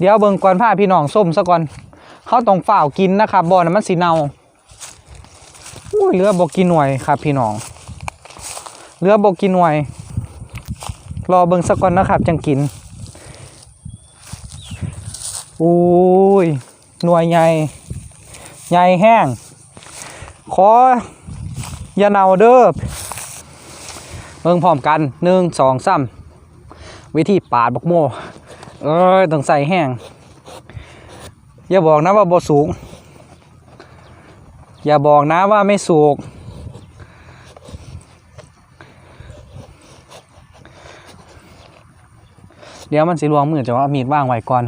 เดี๋ยวเบิ่งก่อนผ้าพี่น้องส้มซะก่อนเขาต้องฝ่าวกินนะครับบอนมันสีเนาอุ้ยเหลือบ่กี่หน่วยครับ พี่น้องเหลือบ่กี่หน่วย รอเบิ่งซะก่อนนะครับจังกินอุ้ยหน่วยใหญ่ใหญ่แห้ง ขออย่าเนาเด้อเบิ่งพร้อมกันหนึ่งสองสามวิธีปาดบกโม เอ้ยต้องใส่แห้ง อย่าบอกนะว่าบ่สูง อย่าบอกนะว่าไม่สูกเดี๋ยวมันสิลวงมือจะว่ามีดว่างไว้ก่อน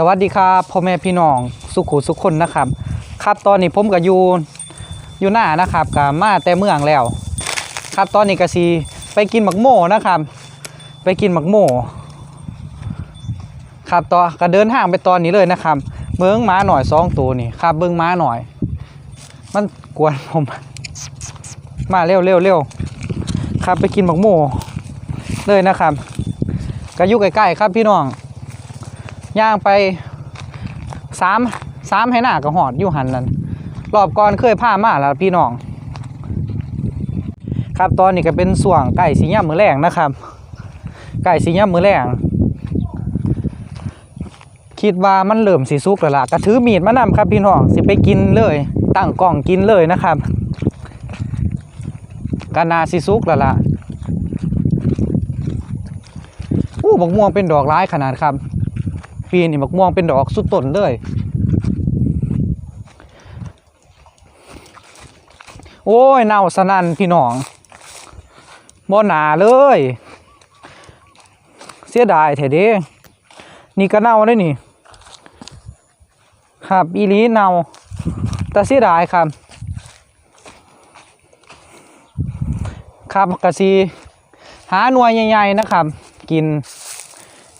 สวัสดีครับพ่อแม่พี่น้องสุขุสุขคนนะครับ ครับตอนนี้ผมกับยูอยู่หน้านะครับกับมาแต่เมืองแล้ว ครับตอนนี้ก็สีไปกินหมักโม่นะครับ ไปกินหมักโม่ครับต่อก็เดินห้างไปตอนนี้เลยนะครับเบิ้งม้าหน่อยสองตัวนี่ครับเบิ้งม้าหน่อย มันกวนผม มาเร็วเร็วเร็วครับไปกินหมักโม่เลยนะครับก็อยู่ใกล้ๆครับพี่น้อง ย่างไปสามสามให้หน้าก็หอดอยู่หันนั่นรอบก่อนเคยพามาแล้วพี่น้อง ครับตอนนี้ก็เป็นส่วงไก่สีย่ำมือแรงนะครับ ไก่สีย่ำมือแรงคิดว่ามันเริ่มสีสุกแล้วล่ะก็ถือมีดมานำครับพี่น้องสิไปกินเลย ตั้งกล้องกินเลยนะครับกานาสีสุกแล้วล่ะอู้บักม่วงเป็นดอกร้ายขนาดครับ ปีนี่บักม่วงเป็นดอกสุดต้นเลยโอ้ยเน่าสนั่นพี่น้องบ่หนาเลย เสียดายแท้เด้นี่ก็เน่าได้นี่ ครับอีลีเน่าแต่เสียดายครับ ครับกะซีหาหน่วยใหญ่ๆนะครับ กิน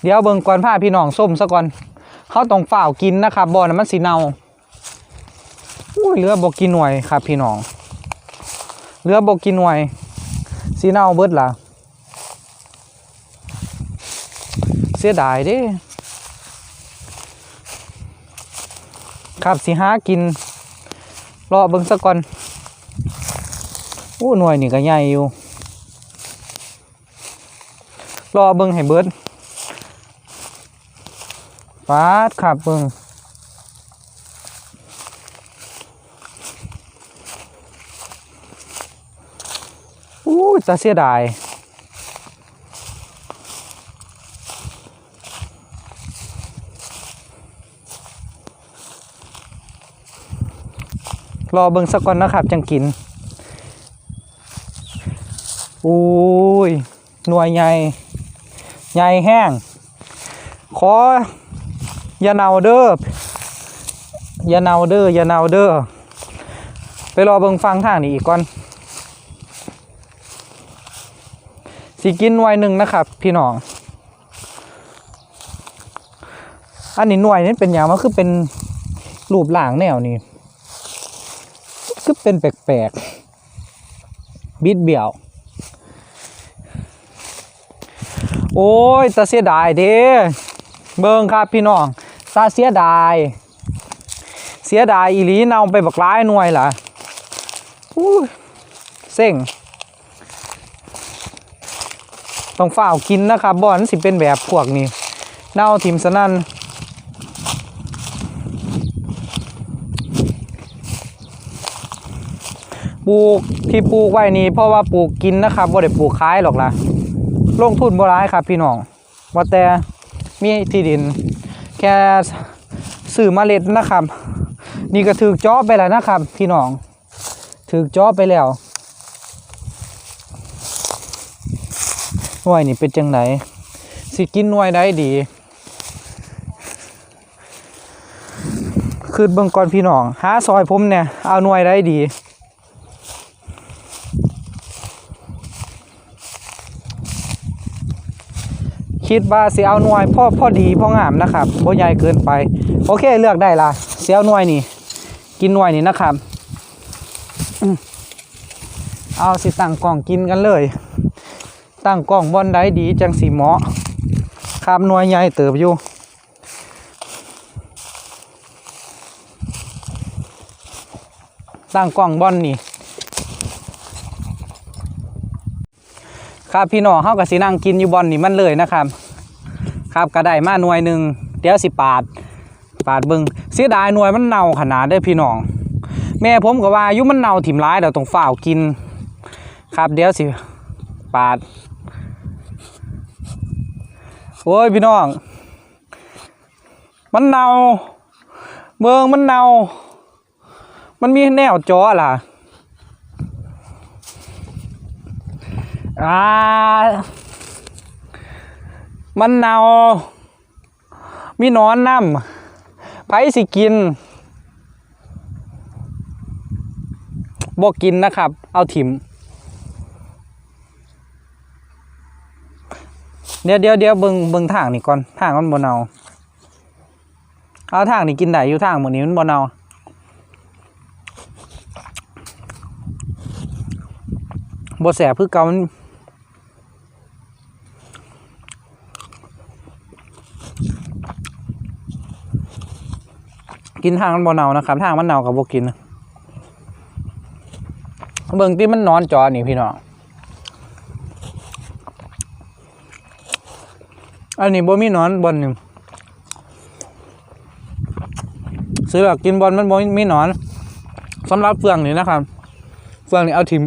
เดี๋ยวเบิ่งก่อนผ้าพี่น้องส้มซะก่อนเขาต้องฝ่าวกินนะครับบ่อนะมันสีเนาอุ้ยเหลือบ่กี่หน่วยครับพี่น้องเหลือบ่กี่หน่วยสีเนาเบิดล่ะเสียดายเด้ครับสิหากินรอเบิ่งซะก่อนอู้หน่วยนี่ก็ใหญ่อยู่รอเบิ่งให้เบิด ปาดครับเบิ่งอู้จะเสียดายรอเบิ่งสักก่อนนะครับ จังกินอุ้ย หน่วยใหญ่ ใหญ่แห้ง ขอ อย่าเนาเด้ออย่าเนาเด้ออย่าเนาเด้อไปรอเบิ่งฟังทางนี้อีกก่อนสิกินหน่วยหนึ่งนะครับ พี่น้อง อันนี้หน่วยนี้เป็นอย่างมันคือเป็นรูปร่างแนวนี้คือเป็นแปลกๆ บิดเบี่ยว โอ้ยตาเสียดายเด้เบิ่งครับพี่น้อง ซาเสียดาย เสียดายอีหลีเนาไปบักร้ายหน่วยล่ะอู้เซ็งต้องฝ้าวกินนะครับบอนสิเป็นแบบพวกนี้เน่าทิมสนั่นปลูกที่ปลูกไว้นี่เพราะว่าปลูกกินนะครับบ่ได้ปลูกขายหรอกล่ะลงทุนบ่ร้ายครับพี่น้องว่าแต่มีที่ดิน แค่ซื้อมเมล็ดนะครับ นี่ก็ถือจอไปแล้วนะครับ พี่น้องถือจอไปแล้วหน่วยนี่เป็นจังไหนสิกินหน่วยได้ดีคือเบิ่งก่อนพี่น้องหาซอยผมเนี่ยเอาหน่วยได้ดี คิดว่าสิเอาหน่วยพ่อพ่อดีพ่องามนะครับบ่ใหญ่เกินไป โอเคเลือกได้ละเสียเอาหน่วยนี่ กินหน่วยนี่นะครับเอาสิตั้งกล่องกินกันเลย ตั้งกล่องบอนได้ดีจังสีหมาะครับหน่วยใหญ่เติบอยู่ตั้งกล้องบอนนี่ ครับพี่น้องเฮากับสินั่งกินอยู่บอนนี่มันเลยนะครับ ครับก็ได้มาหน่วยหนึ่งเดี๋ยวสิปาด ปาดเบิงเสียดายหน่วยมันเน่าขนาดเด้พี่น้อง แม่ผมก็ว่ายุมันเน่าถิ่มร้ายเดี๋ยวต้องฝ้าวกิน ครับเดี๋ยวสิปาด โอ้ยพี่น้อง มันเน่าเบิงมันเน่ามันมีแนวจอล่ะ อ่ามันเนามีนอนน้ำไผสิกินบอกกินนะครับ เอาถิมเดี๋ยวเดี๋ยวเดี๋ยวเบิงเบิงทางนี่ก่อนทางมันบ่เนาเอาทางนี่กินได้อยู่ทางหมดนี้มันบ่เนาบ่แสบคือเก่ามัน กินทางมันบ่เนานะครับทางมันเนากับบ่กินเบิ่งที่มันนอนจอนี่พี่น้องอันนี้บ่มีนอนบอนนี่ซื้อแบบกินบอลมันบ่มีนอนสำหรับเฟืองนี่นะครับ เฟืองนี่เอาทิม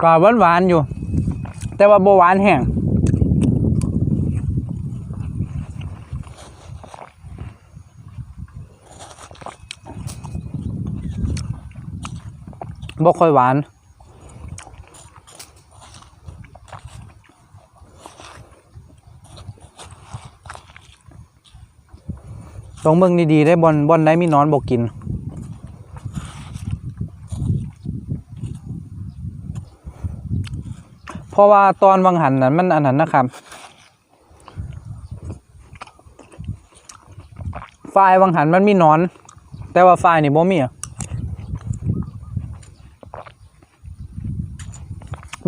กรอบหวานๆอยู่ แต่ว่าบหวานแห้งบ่ค่อยหวานต้องเบิ่งดีๆได้บอลบอลได้มีนอนบกกิน เพ ราะว่าตอนวังหันนั้นมันอันนั้นนะครับไฟล์วังหันมันมีนอน แต่ว่าไฟล์นี่บ่มีอะ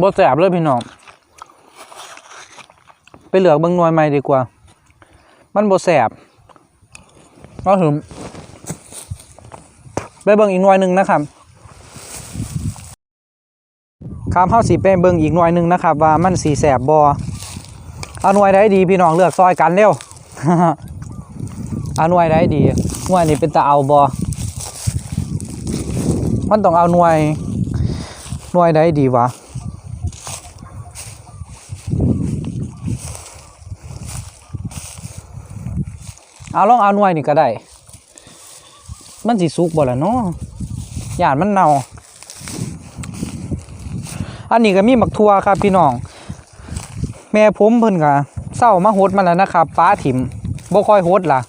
บดแสบเลยพี่น้องไปเหลือเบิ้งนวยใหม่ดีกว่า มันบดแสบก็ถึงไปเบิ้งอีกหน่วยหนึ่งนะครับ ครับเฮาสีไปเบิ้งอีกหน่วยหนึ่งนะครับ ว่ามันสีแสบบอเอาหน่วยได้ดีพี่น้องเลือกซอยกันเร็วเอาหน่วยได้ดีหน่วยนี้เป็นตาเอาบอมันต้องเอาหน่วยหน่วยได้ดีวะเอาลองเอาหน่วยนี่ก็ได้ มันสิสุกบ่ล่ะเนาะหยานมันเน่า อันนี้ก็มีหมักทั่วครับพี่น้อง แม่ผมเพิ่นก็เศร้ามาโหดมันแล้วนะครับป้าถิ่มบ่ค่อยโหดล่ะ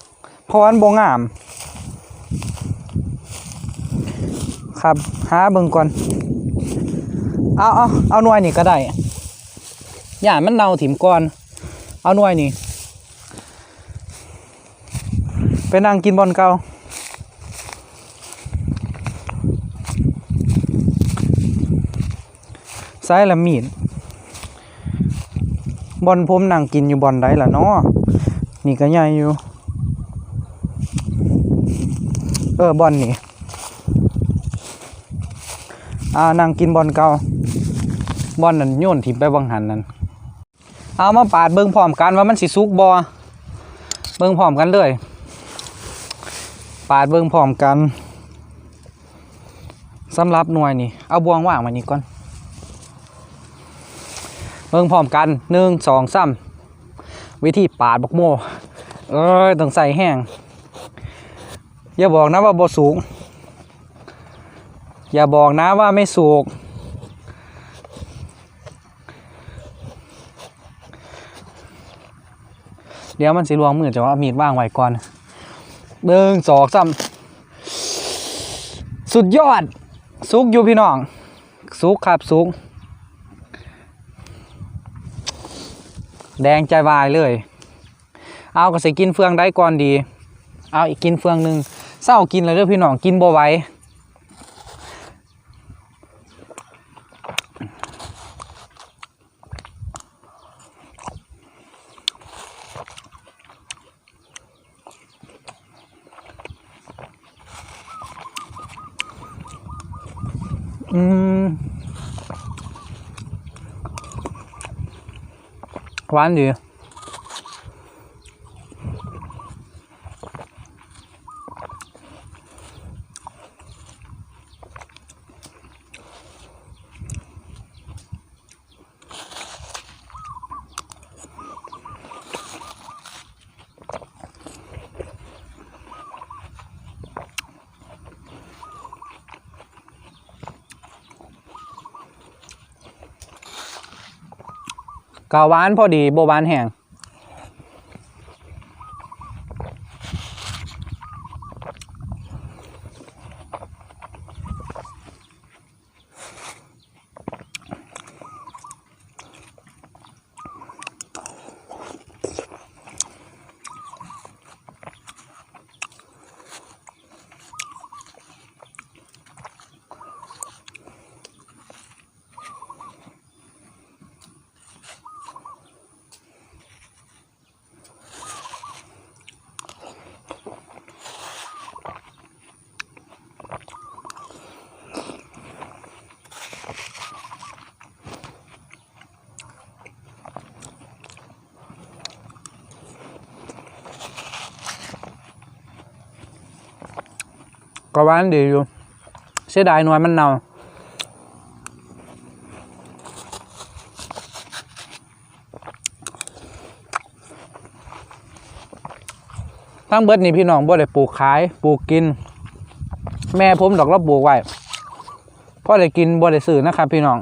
เพราะว่ามันบ่งาม ครับหาเบิ่งก่อน เอาเอาเอาหน่วยนี่ก็ได้ย่านมันเน่าถิ่มก่อน เอาหน่วยนี่ไปนั่งกินบอลเก่า ซ้ายละมีดบอลผมนั่งกินอยู่บอลใดล่ะเนาะนี่ก็ใหญ่อยู่ เออบอลนี่อ่านั่งกินบอลเก่าบอลนั่นโยนถิ่มไปบังหันนั่นเอามาปาดเบิ่งพร้อมกันว่ามันสิสุกบอเบิ่งพร้อมกันเลยปาดเบิ่งพร้อมกันสำหรับหน่วยนี่เอาบวงว่างมานี่ก่อน เบิ่งพร้อมกันหนึ่งสองสามวิธีปาดบักโมเอ้ยต้องใส่แห้ง อย่าบอกนะว่าบ่สูง อย่าบอกนะว่าไม่สูกดี๋ยวมันสิลวงมือจะว่ามีดว่างไว้ก่อนเดิงสองสามสุดยอด สุกอยู่พี่น้อง สุกครับ สุก แดงใจวายเลย เอาก็สิกินเฟืองได้ก่อนดี เอาอีกกินเฟืองหนึ่งเศร้ากินเลยเด้อพี่น้องกินบ่ไหว หวา กาหวานพอดีโบหวานแห้ง กาหวานดีอยู่ เสียดายหน่วยมันเน่าทั้งเบิดนี่พี่น้องบ่ได้ปลูกขายปลูกกิน แม่ผมดอกเราปลูกไว้พ่อได้กินบ่ได้ซื้อนะครับพี่น้อง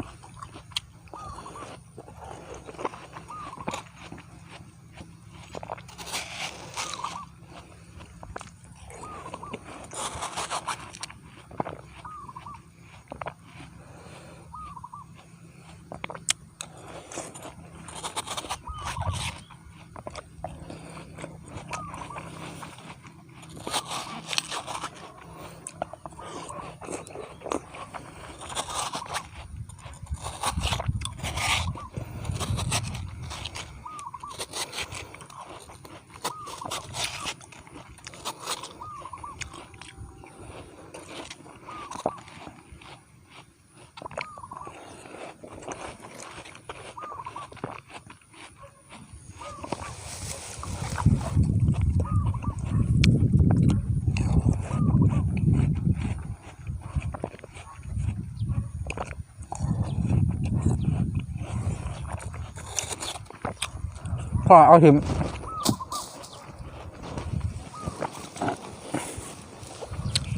พ่อเอาถึง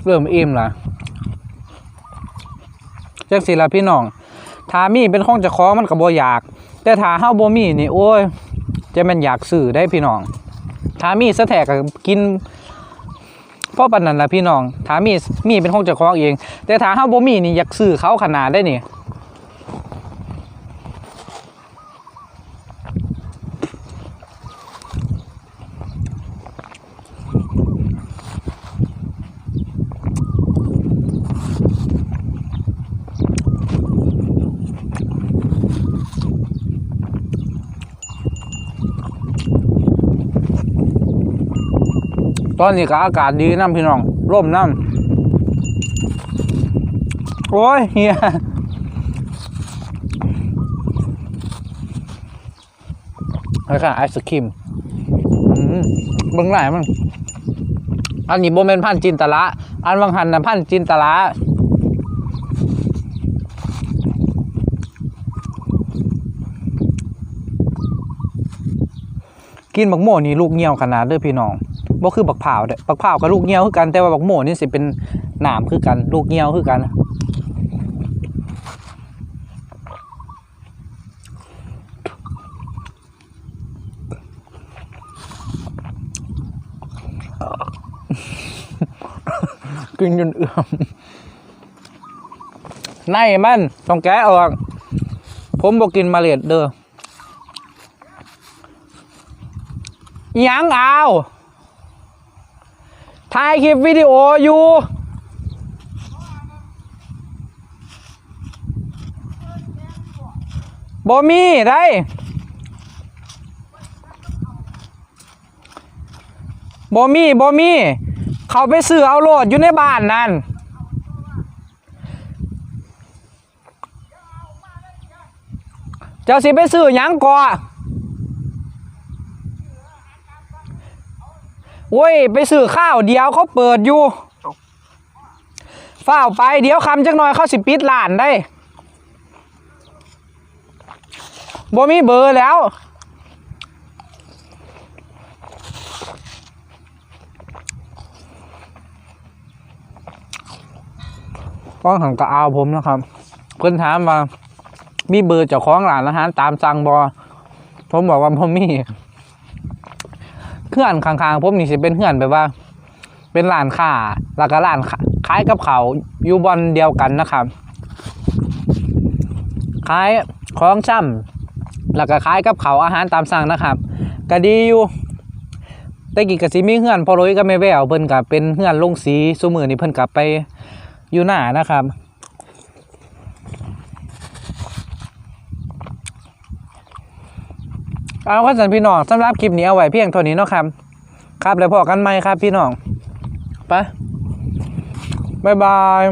เริ่มอิ่มละจังสิละพี่น้องถ้ามีเป็นของจะคล้องมันก็บ่อยาก แต่ถ้าเฮาบ่มีนี่โอ้ย จะม่นอยากซื้อได้พี่น้องถ้ามีสะแทกก็กินพราะปานนั้นละพี่น้องถ้ามีมีเป็นของเจ้าของเอง แต่ถ้าเฮาบ่มีนี่อยากซื้อเขาขนาดได้นี่ ตอนนี้ก็อากาศดีน้ำพี่น้องร่มน้ำโอ้ยเฮียแล้วก็ไอศครีมเบิ่งหลามันอันนี้โบเมนพันจินตละอันวังหันนะพันจินตละกินบักโม่นี่ลูกเงี้ยวขนาดเด้อพี่น้อง บ่คือบักเผาเด้บักเผากับลูกเงี้ยวคือกันแต่ว่าบักโม่นี่สิเป็นหนามคือกัน ลูกเงี้ยวคือกันกินจนเอื่อมในมันต้องแกะออก ผมบอกกินมาเลียดเด้อยังเอา ถ่ายคลิปวิดีโออยู่บ่มีได้บ่มีบ่มี เขาไปซื้อเอาโหลดอยู่ในบ้านนั่นเจ้าสิไปซื้อยังก่อ โอ้ย ไปซื้อข้าวเดียวเขาเปิดอยู่ฝ้าวไปเดี๋ยวคำจักหน่อยเขาสิปิดร้านได้บ่มีเบอร์แล้วก้องหังกะอาวผมนะครับ เพื่อนถามว่ามีเบอร์เจ้าของร้านอาหารตามสั่งบอผมบอกว่าผมมี เพื่อนข้างๆผมนี่สิเป็นเพื่อนแบบว่า เป็นร้านค้าแล้วก็ร้านค้าขายกับเขาอยู่บอนเดียวกันนะครับขายของช่ำแล้วก็ขายกับเขาอาหารตามสั่งนะครับก็ดีอยู่แต่กี้ก็สิมีเพื่อนพอร้อยก็ไม่แววเพิ่นกับเป็นเพื่อนลงสีซุมือนี่เพิ่นกลับไปอยู่หน้านะครับ เอาข้อสันพี่น้องสำหรับคลิปนี้เอาไว้เพียงเท่านี้เนาะครับ ครับแล้วพอกันไหมครับพี่น้องไปบายบาย